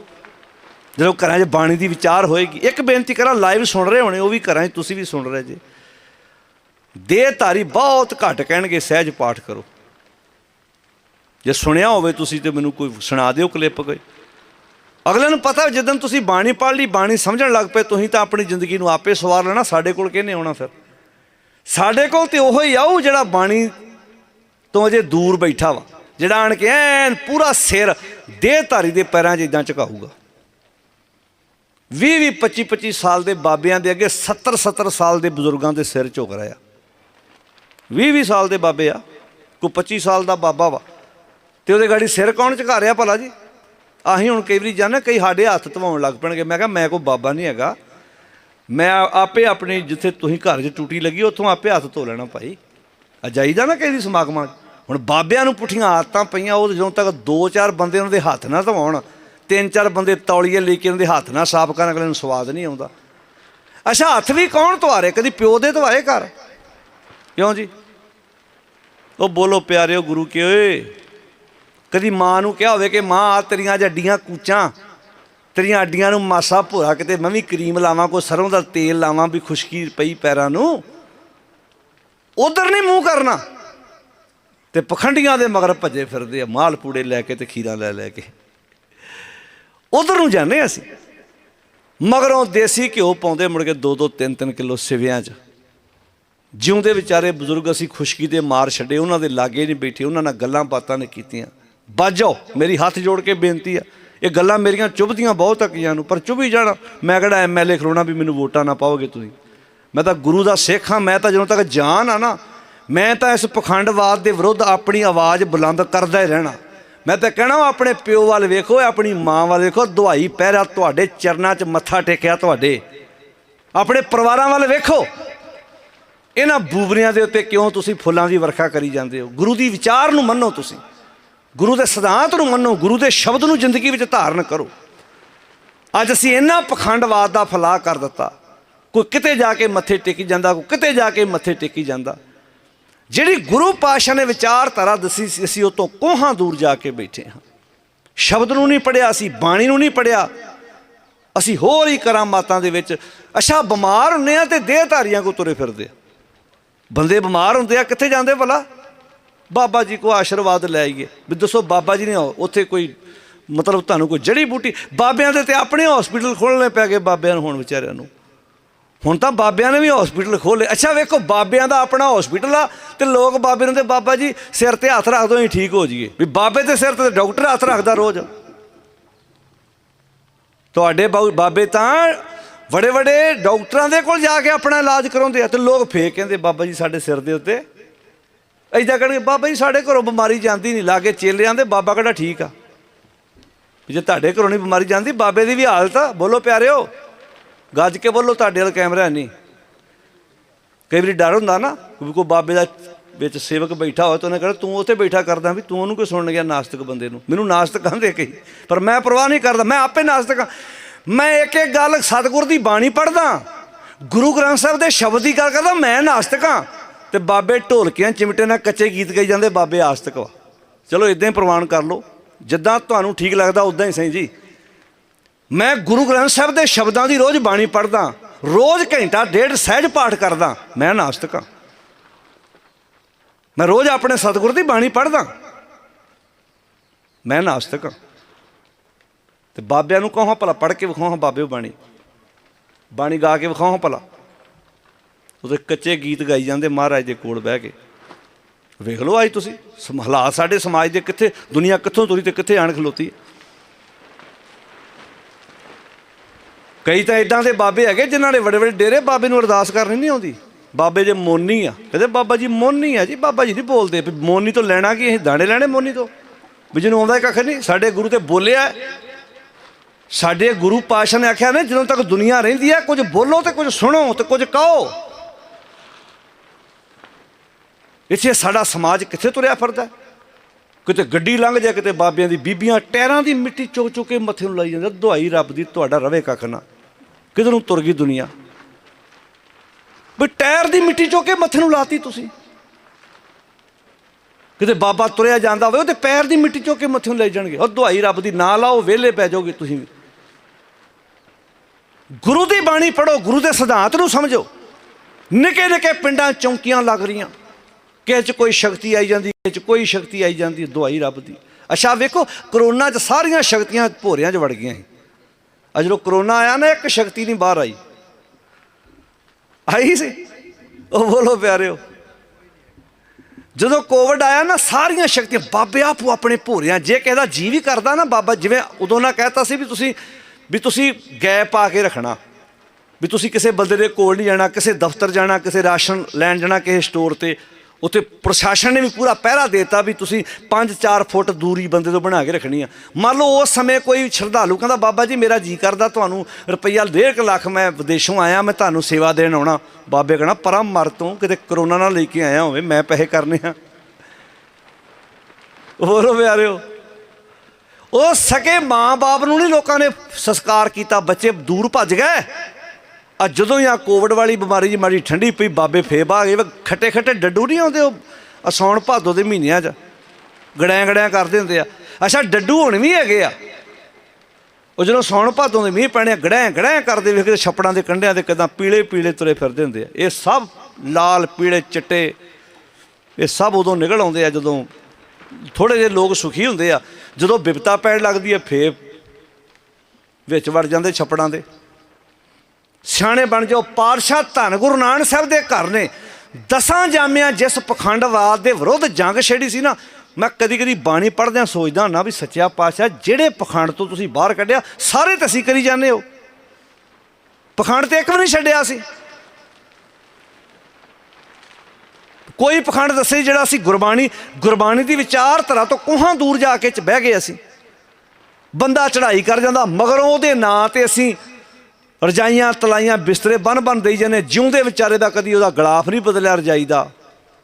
ਜਦੋਂ ਘਰਾਂ 'ਚ ਬਾਣੀ ਦੀ ਵਿਚਾਰ ਹੋਏਗੀ, ਇੱਕ ਬੇਨਤੀ ਕਰਾਂ, ਲਾਈਵ ਸੁਣ ਰਹੇ ਹੋਣੇ, ਉਹ ਵੀ ਘਰਾਂ 'ਚ ਤੁਸੀਂ ਵੀ ਸੁਣ ਰਹੇ ਜੇ। ਦੇਹ ਧਾਰੀ ਬਹੁਤ ਘੱਟ ਕਹਿਣਗੇ, ਸਹਿਜ ਪਾਠ ਕਰੋ। ਜੇ ਸੁਣਿਆ ਹੋਵੇ ਤੁਸੀਂ ਤੇ ਮੈਨੂੰ ਕੋਈ ਸੁਣਾ ਦਿਓ ਕਲਿੱਪ ਕੋਈ। ਅਗਲੇ ਨੂੰ ਪਤਾ ਜਦੋਂ ਤੁਸੀਂ ਬਾਣੀ ਪੜ੍ਹ ਲਈ, ਬਾਣੀ ਸਮਝਣ ਲੱਗ ਪਏ, ਤੁਸੀਂ ਤਾਂ ਆਪਣੀ ਜ਼ਿੰਦਗੀ ਨੂੰ ਆਪੇ ਸਵਾਰ ਲੈਣਾ, ਸਾਡੇ ਕੋਲ ਕਿਹਨੇ ਆਉਣਾ ਫਿਰ? ਸਾਡੇ ਕੋਲ ਤੇ ਉਹ ਹੀ ਆਊ ਜਿਹੜਾ ਬਾਣੀ ਤੋਂ ਅਜੇ ਦੂਰ ਬੈਠਾ ਵਾ, ਜਿਹੜਾ ਆਣ ਕੇ ਐਨ ਪੂਰਾ ਸਿਰ ਦੇਹ ਧਾਰੀ ਦੇ ਪੈਰਾਂ 'ਚ ਇਦਾਂ ਝੁਕਾਊਗਾ। 20 20 25 25 ਸਾਲ ਦੇ ਬਾਬਿਆਂ ਦੇ ਅੱਗੇ 70 70 ਸਾਲ ਦੇ ਬਜ਼ੁਰਗਾਂ ਦੇ ਸਿਰ ਝੁਕ ਰਿਹਾ 20 20 ਸਾਲ ਦੇ ਬਾਬੇ ਆ, ਕੋਈ 25 ਸਾਲ ਦਾ ਬਾਬਾ ਵਾ। ਤੇ ਉਹਦੇ ਗਾੜੀ ਸਿਰ ਕੌਣ ਝੁਕਾ ਰਿਹਾ ਭਲਾ ਜੀ? ਆਹੀਂ ਹੁਣ ਕਈ ਵਾਰੀ ਜਾਣਾ ਕਈ ਸਾਡੇ ਹੱਥ ਧਵਾਉਣ ਲੱਗ ਪੈਣਗੇ। ਮੈਂ ਕਿਹਾ, ਮੈਂ ਕੋਈ ਬਾਬਾ ਨਹੀਂ ਹੈਗਾ। ਮੈਂ ਆਪੇ ਆਪਣੇ ਜਿੱਥੇ ਤੁਸੀਂ ਘਰ 'ਚ ਟੂਟੀ ਲੱਗੀ, ਉੱਥੋਂ ਆਪੇ ਹੱਥ ਧੋ ਲੈਣਾ ਭਾਈ। ਆ ਜਾਈਦਾ ਨਾ ਕਈ ਦੀ ਸਮਾਗਮਾਂ 'ਚ। ਹੁਣ ਬਾਬਿਆਂ ਨੂੰ ਪੁੱਠੀਆਂ ਆਦਤਾਂ ਪਈਆਂ, ਉਹ ਜਦੋਂ ਤੱਕ ਦੋ ਚਾਰ ਬੰਦੇ ਉਹਨਾਂ ਦੇ ਹੱਥ ਨਾ ਧਵਾਉਣ ਤਿੰਨ ਚਾਰ ਬੰਦੇ ਤੌਲੀਏ ਲੈ ਕੇ ਉਹਦੇ ਹੱਥ ਨਾ ਸਾਫ਼ ਕਰਨ, ਅਗਲੇ ਨੂੰ ਸਵਾਦ ਨਹੀਂ ਆਉਂਦਾ। ਅੱਛਾ, ਹੱਥ ਵੀ ਕੌਣ ਧਵਾਰੇ ਕਦੀ ਪਿਓ ਦੇ ਧਵਾਏ ਘਰ? ਕਿਉਂ ਜੀ? ਉਹ ਬੋਲੋ, ਪਿਆਰਿਓ, ਗੁਰੂ ਕੇ ਓਏ। ਕਦੀ ਮਾਂ ਨੂੰ ਕਿਹਾ ਹੋਵੇ ਕਿ, ਮਾਂ ਆ ਤੇਰੀਆਂ ਅੱਜ ਅੱਡੀਆਂ ਕੂਚਾਂ, ਤੇਰੀਆਂ ਅੱਡੀਆਂ ਨੂੰ ਮਾਸਾ ਭੋਰਾ ਕਿਤੇ, ਮੈਂ ਵੀ ਕਰੀਮ ਲਾਵਾਂ, ਕੋਈ ਸਰੋਂ ਦਾ ਤੇਲ ਲਾਵਾਂ, ਵੀ ਖੁਸ਼ਕੀ ਪਈ ਪੈਰਾਂ ਨੂੰ। ਉਧਰ ਨਹੀਂ ਮੂੰਹ ਕਰਨਾ। ਤੇ ਪਖੰਡੀਆਂ ਦੇ ਮਗਰ ਭੱਜੇ ਫਿਰਦੇ ਆ, ਮਾਲ ਪੂੜੇ ਲੈ ਕੇ ਤੇ ਖੀਰਾਂ ਲੈ ਲੈ ਕੇ। ਉਧਰ ਨੂੰ ਜਾਂਦੇ ਅਸੀਂ। ਮਗਰੋਂ ਦੇਸੀ ਘਿਓ ਪਾਉਂਦੇ ਮੁੜ ਕੇ 2-2 3-3 ਕਿਲੋ ਸਿਵਿਆਂ 'ਚ। ਜਿਉਂਦੇ ਵਿਚਾਰੇ ਬਜ਼ੁਰਗ ਅਸੀਂ ਖੁਸ਼ਕੀ ਦੇ ਮਾਰ ਛੱਡੇ, ਉਹਨਾਂ ਦੇ ਲਾਗੇ ਨਹੀਂ ਬੈਠੇ, ਉਹਨਾਂ ਨਾਲ ਗੱਲਾਂ ਬਾਤਾਂ ਨੇ ਕੀਤੀਆਂ। ਬਾਜੋ ਮੇਰੀ ਹੱਥ ਜੋੜ ਕੇ ਬੇਨਤੀ ਆ। ਇਹ ਗੱਲਾਂ ਮੇਰੀਆਂ ਚੁੱਭਦੀਆਂ ਬਹੁਤ ਤੱਕੀਆਂ ਨੂੰ, ਪਰ ਚੁੱਭੀ ਜਾਣਾ। ਮੈਂ ਕਿਹੜਾ ਐਮਐਲਏ ਖਲੋਣਾ ਵੀ ਮੈਨੂੰ ਵੋਟਾਂ ਨਾ ਪਾਓਗੇ ਤੁਸੀਂ। ਮੈਂ ਤਾਂ ਗੁਰੂ ਦਾ ਸਿੱਖ ਹਾਂ, ਮੈਂ ਤਾਂ ਜਦੋਂ ਤੱਕ ਜਾਨ ਆ ਨਾ, ਮੈਂ ਤਾਂ ਇਸ ਪਖੰਡਵਾਦ ਦੇ ਵਿਰੁੱਧ ਆਪਣੀ ਆਵਾਜ਼ ਬੁਲੰਦ ਕਰਦਾ ਹੀ ਰਹਿਣਾ। ਮੈਂ ਤਾਂ ਕਹਿਣਾ ਆਪਣੇ ਪਿਓ ਵੱਲ ਵੇਖੋ, ਆਪਣੀ ਮਾਂ ਵੱਲ ਵੇਖੋ ਦੁਹਾਈ ਪਹਿਰਾ ਤੁਹਾਡੇ ਚਰਨਾਂ 'ਚ ਮੱਥਾ ਟੇਕਿਆ ਤੁਹਾਡੇ। ਆਪਣੇ ਪਰਿਵਾਰਾਂ ਵੱਲ ਵੇਖੋ। ਇਹਨਾਂ ਬੂਬਰੀਆਂ ਦੇ ਉੱਤੇ ਕਿਉਂ ਤੁਸੀਂ ਫੁੱਲਾਂ ਦੀ ਵਰਖਾ ਕਰੀ ਜਾਂਦੇ ਹੋ? ਗੁਰੂ ਦੀ ਵਿਚਾਰ ਨੂੰ ਮੰਨੋ ਤੁਸੀਂ। ਗੁਰੂ ਦੇ ਸਿਧਾਂਤ ਨੂੰ ਮੰਨੋ, ਗੁਰੂ ਦੇ ਸ਼ਬਦ ਨੂੰ ਜ਼ਿੰਦਗੀ ਵਿੱਚ ਧਾਰਨ ਕਰੋ। ਅੱਜ ਅਸੀਂ ਇਹਨਾਂ ਪਖੰਡਵਾਦ ਦਾ ਫਲਾਹ ਕਰ ਦਿੱਤਾ। ਕੋਈ ਕਿਤੇ ਜਾ ਕੇ ਮੱਥੇ ਟੇਕੀ ਜਾਂਦਾ, ਕੋਈ ਕਿਤੇ ਜਾ ਕੇ ਮੱਥੇ ਟੇਕੀ ਜਾਂਦਾ। ਜਿਹੜੀ ਗੁਰੂ ਪਾਸ਼ਾ ਨੇ ਵਿਚਾਰਧਾਰਾ ਦੱਸੀ ਸੀ, ਅਸੀਂ ਉਹ ਤੋਂ ਕੋਹਾਂ ਦੂਰ ਜਾ ਕੇ ਬੈਠੇ ਹਾਂ। ਸ਼ਬਦ ਨੂੰ ਨਹੀਂ ਪੜਿਆ ਅਸੀਂ ਬਾਣੀ ਨੂੰ ਨਹੀਂ ਪੜਿਆ ਅਸੀਂ ਹੋਰ ਹੀ ਕਰਾਮਾਤਾਂ ਦੇ ਵਿੱਚ। ਅੱਛਾ, ਬਿਮਾਰ ਹੁੰਨੇ ਆ ਤੇ ਦੇਹਧਾਰੀਆਂ ਕੋ ਤੁਰੇ ਫਿਰਦੇ ਆ। ਬੰਦੇ ਬਿਮਾਰ ਹੁੰਦੇ ਆ, ਕਿੱਥੇ ਜਾਂਦੇ ਭਲਾ? ਬਾਬਾ ਜੀ ਕੋ ਆਸ਼ੀਰਵਾਦ ਲੈ ਆਈਏ। ਵੀ ਦੱਸੋ, ਬਾਬਾ ਜੀ ਨੇ ਉੱਥੇ ਕੋਈ ਮਤਲਬ ਤੁਹਾਨੂੰ ਕੋਈ ਜੜੀ ਬੂਟੀ? ਬਾਬਿਆਂ ਦੇ ਤੇ ਆਪਣੇ ਹਸਪੀਟਲ ਖੋਲਣੇ ਪੈ ਗਏ, ਬਾਬਿਆਂ ਨੂੰ ਹੁਣ ਵਿਚਾਰਿਆਂ ਨੂੰ। ਹੁਣ ਤਾਂ ਬਾਬਿਆਂ ਨੇ ਵੀ ਹਸਪੀਟਲ ਖੋਲੇ ਅੱਛਾ, ਵੇਖੋ, ਬਾਬਿਆਂ ਦਾ ਆਪਣਾ ਹਸਪੀਟਲ ਆ ਤੇ ਲੋਕ ਬਾਬੇ ਨੂੰ ਤੇ ਬਾਬਾ ਜੀ ਸਿਰ ਤੇ ਹੱਥ ਰੱਖ ਦੋ ਹੀ ਠੀਕ ਹੋ ਜਾਈਏ। ਵੀ ਬਾਬੇ ਦੇ ਸਿਰ ਤੇ ਡਾਕਟਰ ਹੱਥ ਰੱਖਦਾ ਰੋਜ਼। ਤੁਹਾਡੇ ਬਾਬੇ ਤਾਂ ਵੱਡੇ ਬੜੇ ਡਾਕਟਰਾਂ ਦੇ ਕੋਲ ਜਾ ਕੇ ਆਪਣਾ ਇਲਾਜ ਕਰਾਉਂਦੇ ਆ ਤੇ ਲੋਕ ਫੇਕ ਕਹਿੰਦੇ, ਬਾਬਾ ਜੀ ਸਾਡੇ ਸਿਰ ਦੇ ਉੱਤੇ। ਐਦਾਂ ਕਹਿਣਗੇ, ਬਾਬਾ ਜੀ ਸਾਡੇ ਘਰੋਂ ਬਿਮਾਰੀ ਜਾਂਦੀ ਨਹੀਂ, ਲਾਗੇ ਚੇਲੇ ਆਂਦੇ ਬਾਬਾ ਕਿਹੜਾ ਠੀਕ ਆ? ਵੀ ਜੇ ਤੁਹਾਡੇ ਘਰੋਂ ਨਹੀਂ ਬਿਮਾਰੀ ਜਾਂਦੀ, ਬਾਬੇ ਦੀ ਵੀ ਹਾਲਤ ਆ। ਬੋਲੋ ਪਿਆਰਿਓ। ਗੱਜ ਕੇ ਬੋਲੋ, ਤੁਹਾਡੇ ਵਾਲ ਕੈਮਰਾ ਨਹੀਂ। ਕਈ ਵਾਰੀ ਡਰ ਹੁੰਦਾ ਨਾ ਵੀ ਕੋਈ ਬਾਬੇ ਦਾ ਵਿੱਚ ਸੇਵਕ ਬੈਠਾ ਹੋਇਆ ਤਾਂ ਉਹਨੇ ਕਹਿੰਦਾ ਤੂੰ ਉੱਥੇ ਬੈਠਾ ਕਰਦਾ ਵੀ ਤੂੰ ਉਹਨੂੰ ਕੋਈ ਸੁਣਨ ਗਿਆ ਨਾਸਤਕ ਬੰਦੇ ਨੂੰ? ਮੈਨੂੰ ਨਾਸਤਕ ਕਹਿੰਦੇ ਕਈ। ਪਰ ਮੈਂ ਪਰਵਾਹ ਨਹੀਂ ਕਰਦਾ, ਮੈਂ ਆਪੇ ਨਾਸਤਕ ਹਾਂ। ਮੈਂ ਇੱਕ ਇੱਕ ਗੱਲ ਸਤਿਗੁਰ ਦੀ ਬਾਣੀ ਪੜ੍ਹਦਾ। ਗੁਰੂ ਗ੍ਰੰਥ ਸਾਹਿਬ ਦੇ ਸ਼ਬਦ ਦੀ ਗੱਲ ਕਰਦਾ, ਮੈਂ ਨਾਸਤਕ ਹਾਂ। ਤੇ ਬਾਬੇ ਢੋਲਕਿਆਂ ਚਿਮਟੇ ਨਾਲ ਕੱਚੇ ਗੀਤ ਗਾਈ ਜਾਂਦੇ, ਬਾਬੇ ਆਸਤਕ ਵਾ। ਚਲੋ ਇਦਾਂ ਹੀ ਪ੍ਰਵਾਨ ਕਰ ਲਓ। ਜਿੱਦਾਂ ਤੁਹਾਨੂੰ ਠੀਕ ਲੱਗਦਾ ਉਦਾਂ ਹੀ, ਸਹੀ ਜੀ। ਮੈਂ ਗੁਰੂ ਗ੍ਰੰਥ ਸਾਹਿਬ ਦੇ ਸ਼ਬਦਾਂ ਦੀ ਰੋਜ਼ ਬਾਣੀ ਪੜ੍ਹਦਾ, ਰੋਜ਼ ਘੰਟਾ ਡੇਢ ਸਹਿਜ ਪਾਠ ਕਰਦਾ, ਮੈਂ ਨਾਸਤਕ ਹਾਂ। ਮੈਂ ਰੋਜ਼ ਆਪਣੇ ਸਤਿਗੁਰ ਦੀ ਬਾਣੀ ਪੜ੍ਹਦਾ, ਮੈਂ ਨਾਸਤਕ ਹਾਂ। ਤੇ ਬਾਬਿਆਂ ਨੂੰ ਕਹਾਂ ਭਲਾ, ਪੜ੍ਹ ਕੇ ਵਿਖਾਓ ਹਾਂ ਬਾਬਿਓ ਬਾਣੀ। ਬਾਣੀ ਗਾ ਕੇ ਵਿਖਾਓ ਭਲਾ। ਉਹਦੇ ਕੱਚੇ ਗੀਤ ਗਾਈ ਜਾਂਦੇ ਮਹਾਰਾਜ ਦੇ ਕੋਲ ਬਹਿ ਕੇ। ਵੇਖ ਲਓ ਅੱਜ ਤੁਸੀਂ ਹਾਲਾਤ ਸਾਡੇ ਸਮਾਜ ਦੇ ਕਿੱਥੇ, ਦੁਨੀਆ ਕਿੱਥੋਂ ਤੁਰੀ ਤੇ ਕਿੱਥੇ ਆਣ ਖਲੋਤੀ ਹੈ। ਕਈ ਤਾਂ ਇਦਾਂ ਦੇ ਬਾਬੇ ਹੈਗੇ ਜਿਨ੍ਹਾਂ ਨੇ ਵੱਡੇ ਵੱਡੇ ਡੇਰੇ ਬਾਬੇ ਨੂੰ ਅਰਦਾਸ ਕਰਨੀ ਨਹੀਂ ਆਉਂਦੀ। ਬਾਬੇ ਜੇ ਮੋਨੀ ਆ, ਕਹਿੰਦੇ ਬਾਬਾ ਜੀ ਮੋਨੀ ਆ ਜੀ, ਬਾਬਾ ਜੀ ਨਹੀਂ ਬੋਲਦੇ ਵੀ ਮੋਨੀ ਤੋਂ ਲੈਣਾ ਕੀ, ਅਸੀਂ ਦਾਣੇ ਲੈਣੇ ਮੋਨੀ ਤੋਂ। ਵੀ ਜਿਹਨੂੰ ਆਉਂਦਾ ਕੱਖ ਨਹੀਂ, ਸਾਡੇ ਗੁਰੂ ਤੇ ਬੋਲਿਆ ਸਾਡੇ ਗੁਰੂ ਪਾਸ਼ਾ ਨੇ ਆਖਿਆ ਨੇ, ਜਦੋਂ ਤੱਕ ਦੁਨੀਆ ਰਹਿੰਦੀ ਹੈ, ਕੁਝ ਬੋਲੋ ਤੇ ਕੁਝ ਸੁਣੋ ਤੇ ਕੁਝ ਕਹੋ। ਇੱਥੇ ਸਾਡਾ ਸਮਾਜ ਕਿੱਥੇ ਤੁਰਿਆ ਫਿਰਦਾ ਕਿਤੇ ਗੱਡੀ ਲੰਘ ਜਾ ਕਿਤੇ ਬਾਬਿਆਂ ਦੀ ਬੀਬੀਆਂ ਟੈਰਾਂ ਦੀ ਮਿੱਟੀ ਚੁੱਕ ਚੁੱਕ ਕੇ ਮੱਥੇ ਨੂੰ ਲਾਈ ਜਾਂਦੇ ਦੁਹਾਈ ਰੱਬ ਦੀ, ਤੁਹਾਡਾ ਰਵੇ ਕੱਖ ਨਾ। ਕਿਧਰ ਨੂੰ ਤੁਰ ਗਈ ਦੁਨੀਆ? ਵੀ ਟਾਇਰ ਦੀ ਮਿੱਟੀ ਚੁੱਕ ਕੇ ਮੱਥੇ ਨੂੰ ਲਾਤੀ ਤੁਸੀਂ। ਕਿਤੇ ਬਾਬਾ ਤੁਰਿਆ ਜਾਂਦਾ ਹੋਵੇ ਉਹਦੇ ਪੈਰ ਦੀ ਮਿੱਟੀ ਚੁੱਕ ਕੇ ਮੱਥੇ ਨੂੰ ਲੈ ਜਾਣਗੇ। ਉਹ ਦੁਹਾਈ ਰੱਬ ਦੀ ਨਾ ਲਾਓ ਵਿਹਲੇ ਪੈ ਜਾਓਗੇ ਤੁਸੀਂ ਵੀ। ਗੁਰੂ ਦੀ ਬਾਣੀ ਪੜੋ ਗੁਰੂ ਦੇ ਸਿਧਾਂਤ ਨੂੰ ਸਮਝੋ। ਨਿੱਕੇ ਨਿੱਕੇ ਪਿੰਡਾਂ ਚੌਂਕੀਆਂ ਲੱਗ ਰਹੀਆਂ। ਕਿਸੇ 'ਚ ਕੋਈ ਸ਼ਕਤੀ ਆਈ ਜਾਂਦੀ ਕਿਸੇ 'ਚ ਕੋਈ ਸ਼ਕਤੀ ਆਈ ਜਾਂਦੀ ਹੈ, ਦੁਹਾਈ ਰੱਬ ਦੀ। ਅੱਛਾ ਵੇਖੋ ਕਰੋਨਾ 'ਚ ਸਾਰੀਆਂ ਸ਼ਕਤੀਆਂ ਭੋਰਿਆਂ 'ਚ ਵੜ ਗਈਆਂ ਸੀ। ਆ ਜਦੋਂ ਕਰੋਨਾ ਆਇਆ ਨਾ, ਇੱਕ ਸ਼ਕਤੀ ਨਹੀਂ ਬਾਹਰ ਆਈ। ਆਈ ਸੀ? ਉਹ ਬੋਲੋ ਪਿਆਰਿਓ। ਜਦੋਂ ਕੋਵਿਡ ਆਇਆ ਨਾ, ਸਾਰੀਆਂ ਸ਼ਕਤੀਆਂ, ਬਾਬੇ ਆਪੋ ਆਪਣੇ ਭੋਰਿਆਂ, ਜੇ ਕਿਸੇ ਦਾ ਜੀ ਵੀ ਕਰਦਾ ਨਾ ਬਾਬਾ, ਜਿਵੇਂ ਉਦੋਂ ਨਾ ਕਹਿਤਾ ਸੀ ਵੀ ਤੁਸੀਂ ਵੀ ਤੁਸੀਂ ਗੈਪ ਪਾ ਕੇ ਰੱਖਣਾ। ਵੀ ਤੁਸੀਂ ਕਿਸੇ ਬੰਦੇ ਦੇ ਕੋਲ ਨਹੀਂ ਜਾਣਾ, ਕਿਸੇ ਦਫ਼ਤਰ ਜਾਣਾ, ਕਿਸੇ ਰਾਸ਼ਨ ਲੈਣ ਜਾਣਾ, ਕਿਸੇ ਸਟੋਰ ਤੇ। ਉੱਥੇ ਪ੍ਰਸ਼ਾਸਨ ਨੇ ਵੀ ਪੂਰਾ ਪਹਿਰਾ ਦੇਤਾ ਵੀ ਤੁਸੀਂ 5-4 ਫੁੱਟ ਦੂਰੀ ਬੰਦੇ ਤੋਂ ਬਣਾ ਕੇ ਰੱਖਣੀ ਆ। ਮੰਨ ਲਓ ਉਸ ਸਮੇਂ ਕੋਈ ਸ਼ਰਧਾਲੂ ਕਹਿੰਦਾ, ਬਾਬਾ ਜੀ, ਮੇਰਾ ਜੀ ਕਰਦਾ, ਤੁਹਾਨੂੰ ਰੁਪਈਆ 1.5 ਲੱਖ ਮੈਂ ਵਿਦੇਸ਼ੋਂ ਆਇਆ, ਮੈਂ ਤੁਹਾਨੂੰ ਸੇਵਾ ਦੇਣ ਆਉਣਾ। ਬਾਬੇ ਕਹਣਾ ਪਰਾਂ ਮਰ ਤੋਂ ਕਿਤੇ ਕਰੋਨਾ ਨਾਲ ਲੈ ਕੇ ਆਇਆ ਹੋਵੇ, ਮੈਂ ਪੈਸੇ ਕਰਨੇ ਆ। ਹੋਰ ਪਿਆਰਿਓ, ਉਹ ਸਕੇ ਮਾਂ-ਬਾਪ ਨੂੰ ਨਹੀਂ ਲੋਕਾਂ ਨੇ ਸੰਸਕਾਰ ਕੀਤਾ, ਬੱਚੇ ਦੂਰ ਭੱਜ ਗਏ। ਆ ਜਦੋਂ ਹੀ ਆ ਕੋਵਿਡ ਵਾਲੀ ਬਿਮਾਰੀ ਜੀ ਮਾੜੀ ਠੰਡੀ ਪਈ, ਬਾਬੇ ਫੇਬ ਆ ਗਏ ਖੱਟੇ ਖੱਟੇ ਡੱਡੂ ਨਹੀਂ ਆਉਂਦੇ ਉਹ? ਆਹ ਸਾਉਣ ਭਾਦੋ ਦੇ ਮਹੀਨਿਆਂ 'ਚ। ਗੜਿਆਂ ਗੜਿਆਂ ਕਰਦੇ ਹੁੰਦੇ ਆ। ਅੱਛਾ, ਡੱਡੂ ਹੁਣ ਵੀ ਹੈਗੇ ਆ। ਉਹ ਜਦੋਂ ਸਾਉਣ ਭਾਦੋਂ ਦੇ ਮੀਂਹ ਪੈਣੇ ਗੜਿਆਂ ਗੜਿਆਂ ਕਰਦੇ ਵੇਖਦੇ ਛੱਪੜਾਂ ਦੇ ਕੰਢਿਆਂ ਤੇ ਕਿਦਾਂ ਪੀਲੇ ਪੀਲੇ ਤੁਰੇ ਫਿਰਦੇ ਹੁੰਦੇ ਆ। ਇਹ ਸਭ ਲਾਲ, ਪੀਲੇ ਚਿੱਟੇ, ਇਹ ਸਭ ਉਦੋਂ ਨਿਕਲ ਆਉਂਦੇ ਆ ਜਦੋਂ ਥੋੜੇ ਜਿਹੇ ਲੋਕ ਸੁਖੀ ਹੁੰਦੇ ਆ। ਜਦੋਂ ਬਿਪਤਾ ਪੈਣ ਲੱਗਦੀ ਹੈ ਫੇਰ ਵਿੱਚ ਵੜ ਜਾਂਦੇ ਛੱਪੜਾਂ ਦੇ। ਸਿਆਣੇ ਬਣ ਜਾਓ, ਪਾਤਸ਼ਾਹ ਧੰਨ ਗੁਰੂ ਨਾਨਕ ਸਾਹਿਬ ਦੇ ਘਰ ਨੇ। ਦਸਾਂ ਜਾਮਿਆਂ ਜਿਸ ਪਖੰਡਵਾਦ ਦੇ ਵਿਰੁੱਧ ਜੰਗ ਛੇੜੀ ਸੀ ਨਾ, ਮੈਂ ਕਦੀ ਕਦੀ ਬਾਣੀ ਪੜ੍ਹਦਿਆਂ ਸੋਚਦਾ ਨਾ ਵੀ ਸੱਚਿਆ ਪਾਤਸ਼ਾਹ, ਜਿਹੜੇ ਪਖੰਡ ਤੋਂ ਤੁਸੀਂ ਬਾਹਰ ਕੱਢਿਆ, ਸਾਰੇ ਤੁਸੀਂ ਕਰੀ ਜਾਂਦੇ ਹੋ। ਪਖੰਡ ਤੇ ਇੱਕ ਵੀ ਨਹੀਂ ਛੱਡਿਆ ਸੀ ਕੋਈ ਪਖੰਡ ਦੱਸੇ ਜਿਹੜਾ ਅਸੀਂ ਗੁਰਬਾਣੀ ਗੁਰਬਾਣੀ ਦੀ ਵਿਚਾਰਧਾਰਾ ਤੋਂ ਕੋਹਾਂ ਦੂਰ ਜਾ ਕੇ ਚ ਬਹਿ ਗਏ ਅਸੀਂ। ਬੰਦਾ ਚੜ੍ਹਾਈ ਕਰ ਜਾਂਦਾ, ਮਗਰੋਂ ਉਹਦੇ ਨਾਂ ਤੇ ਅਸੀਂ ਰਜਾਈਆਂ ਤਲਾਈਆਂ ਬਿਸਤਰੇ ਬਨ ਬਨ ਦੇਈ ਜਾਂਦੇ ਜਿਉਂਦੇ ਵਿਚਾਰੇ ਦਾ ਕਦੀ ਉਹਦਾ ਗਲਾਫ ਨਹੀਂ ਬਦਲਿਆ ਰਜਾਈ ਦਾ।